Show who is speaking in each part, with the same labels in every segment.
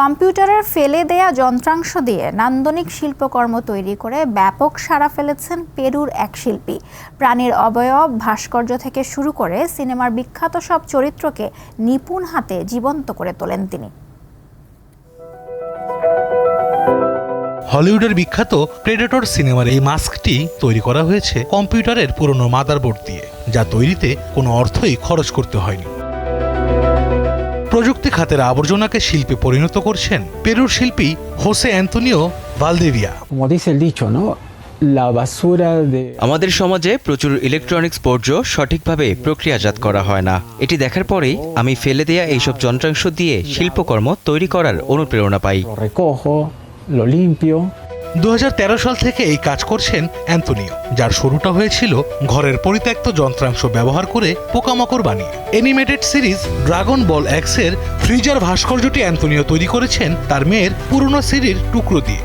Speaker 1: কম্পিউটারের ফেলে দেয়া যন্ত্রাংশ দিয়ে নান্দনিক শিল্পকর্ম তৈরি করে ব্যাপক সাড়া ফেলেছেন পেরুর এক শিল্পী। প্রাণীর অবয়ব, ভাস্কর্য থেকে শুরু করে সিনেমার বিখ্যাত সব চরিত্রকে নিপুণ হাতে জীবন্ত করে তোলেন তিনি।
Speaker 2: হলিউডের বিখ্যাত প্রেডেটর সিনেমার এই মাস্কটি তৈরি করা হয়েছে কম্পিউটারের পুরনো মাদারবোর্ড দিয়ে, যা তৈরিতে কোনো অর্থই খরচ করতে হয়নি। প্রযুক্তি খাতের আবর্জনাকে শিল্পে পরিণত করছেন পেরুর শিল্পী হোসে অ্যান্তোনিও ভালদেভিয়া.
Speaker 3: আমাদের সমাজে প্রচুর ইলেকট্রনিক্স বর্জ্য সঠিকভাবে প্রক্রিয়াজাত করা হয় না। এটি দেখার পরেই আমি ফেলে দেয়া এইসব যন্ত্রাংশ দিয়ে শিল্পকর্ম তৈরি করার অনুপ্রেরণা পাই।
Speaker 2: দু সাল থেকে এই কাজ করছেন অ্যান্তোনিও যার শুরুটা হয়েছিল ঘরের পরিত্যক্ত যন্ত্রাংশ ব্যবহার করে পোকামাকড় বানিয়ে। অ্যানিমেটেড সিরিজ ড্রাগন বল এক্সের ফ্রিজার ভাস্কর্যটি অ্যান্তোনিও তৈরি করেছেন তার মেয়ের পুরনো সিরির টুকরো দিয়ে।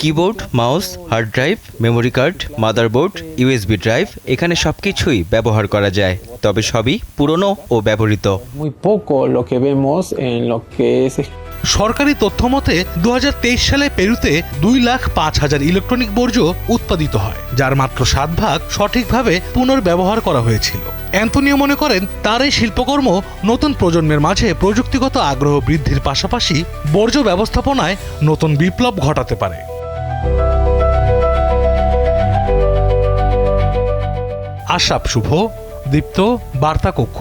Speaker 3: Keyboard mouse hard drive memory card motherboard USB drive এখানে সবকিছুই ব্যবহার করা যায় তবে সবই পুরনো ও ব্যবহৃত।
Speaker 2: সরকারি তথ্য মতে দু সালে পেরুতে দুই লাখ পাঁচ হাজার ইলেকট্রনিক বর্জ্য উৎপাদিত হয়, যার মাত্র সাত ভাগ সঠিকভাবে পুনর্ব্যবহার করা হয়েছিল। অ্যান্তোনিও মনে করেন, তার এই শিল্পকর্ম নতুন প্রজন্মের মাঝে প্রযুক্তিগত আগ্রহ বৃদ্ধির পাশাপাশি বর্জ্য ব্যবস্থাপনায় নতুন বিপ্লব ঘটাতে পারে। আশাপ শুভ, দীপ্ত বার্তা কক্ষ